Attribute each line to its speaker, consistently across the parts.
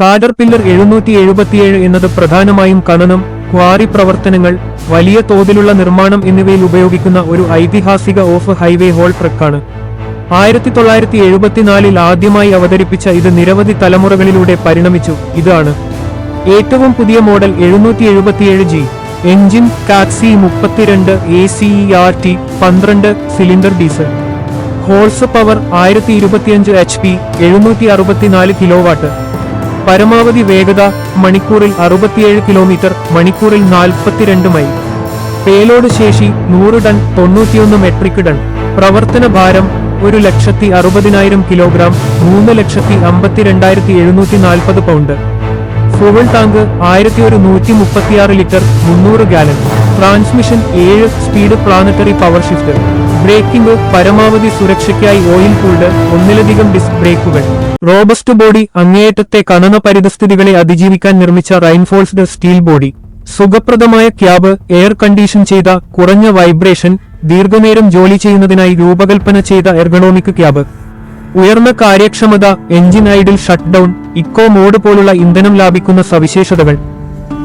Speaker 1: കാഡർപില്ലർ എഴുന്നൂറ്റി എഴുപത്തിയേഴ് എന്നത് പ്രധാനമായും ഖനനം ക്വാറി പ്രവർത്തനങ്ങൾ വലിയ തോതിലുള്ള നിർമ്മാണം എന്നിവയിൽ ഉപയോഗിക്കുന്ന ഒരു ഐതിഹാസിക ഓഫ് ഹൈവേ ഹോൾ ട്രക്കാണ്. ആയിരത്തി തൊള്ളായിരത്തി എഴുപത്തിനാലിൽ ആദ്യമായി അവതരിപ്പിച്ച ഇത് നിരവധി തലമുറകളിലൂടെ പരിണമിച്ചു. ഇതാണ്. ഏറ്റവും പുതിയ മോഡൽ എഴുന്നൂറ്റി എഴുപത്തിയേഴ് ജി. എഞ്ചിൻ കാക്സി മുപ്പത്തിരണ്ട് എ സി ആർ ടി പന്ത്രണ്ട് സിലിണ്ടർ ഡീസൽ. ഹോൾസ് പവർ ആയിരത്തി ഇരുപത്തിയഞ്ച് എച്ച് പി എഴുന്നൂറ്റി അറുപത്തിനാല് കിലോ വാട്ട് പരമാവധി വേഗത മണിക്കൂറിൽ അറുപത്തിയേഴ് കിലോമീറ്റർ മണിക്കൂറിൽ നാൽപ്പത്തിരണ്ട് മൈൽ. പേലോഡ് ശേഷി നൂറ് ടൺ തൊണ്ണൂറ്റിയൊന്ന് മെട്രിക് ടൺ. പ്രവർത്തന ഭാരം ഒരു ലക്ഷത്തി അറുപതിനായിരം കിലോഗ്രാം മൂന്ന് ലക്ഷത്തി അമ്പത്തിരണ്ടായിരത്തി എഴുന്നൂറ്റി നാൽപ്പത് പൗണ്ട് ഫുവൽ ടാങ്ക് ആയിരത്തി ഒരു നൂറ്റി മുപ്പത്തിയാറ് ലിറ്റർ മുന്നൂറ് ഗാലൻ ട്രാൻസ്മിഷൻ ഏഴ് speed planetary power shift braking പരമാവധി സുരക്ഷയ്ക്കായി ഓയിൽ കൂൾഡ് ഒന്നിലധികം ഡിസ്ക് ബ്രേക്കുകൾ റോബസ്റ്റ് ബോഡി അങ്ങേയറ്റത്തെ കനന പരിതസ്ഥിതികളെ അതിജീവിക്കാൻ നിർമ്മിച്ച റൈൻഫോൾസ്ഡ് സ്റ്റീൽ ബോഡി. സുഖപ്രദമായ ക്യാബ് എയർ കണ്ടീഷൻ ചെയ്ത കുറഞ്ഞ വൈബ്രേഷൻ ദീർഘനേരം ജോലി ചെയ്യുന്നതിനായി രൂപകൽപ്പന ചെയ്ത എർഗണോമിക് ക്യാബ്. ഉയർന്ന കാര്യക്ഷമത engine idle shut down eco mode പോലുള്ള ഇന്ധനം ലാഭിക്കുന്ന സവിശേഷതകൾ.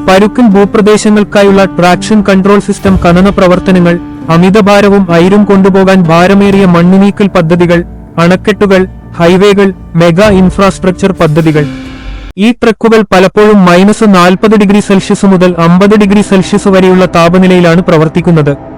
Speaker 1: പരുക്കൻ ഭൂപ്രദേശങ്ങൾക്കായുള്ള ട്രാക്ഷൻ കൺട്രോൾ സിസ്റ്റം ഖനന പ്രവർത്തനങ്ങൾ അമിതഭാരവും ഐരും കൊണ്ടുപോകാൻ ഭാരമേറിയ മണ്ണുനീക്കൽ പദ്ധതികൾ അണക്കെട്ടുകൾ ഹൈവേകൾ മെഗാ ഇൻഫ്രാസ്ട്രക്ചർ പദ്ധതികൾ. ഈ ട്രക്കുകൾ പലപ്പോഴും മൈനസ് നാൽപ്പത് ഡിഗ്രി സെൽഷ്യസ് മുതൽ അമ്പത് ഡിഗ്രി സെൽഷ്യസ് വരെയുള്ള താപനിലയിലാണ് പ്രവർത്തിക്കുന്നത്.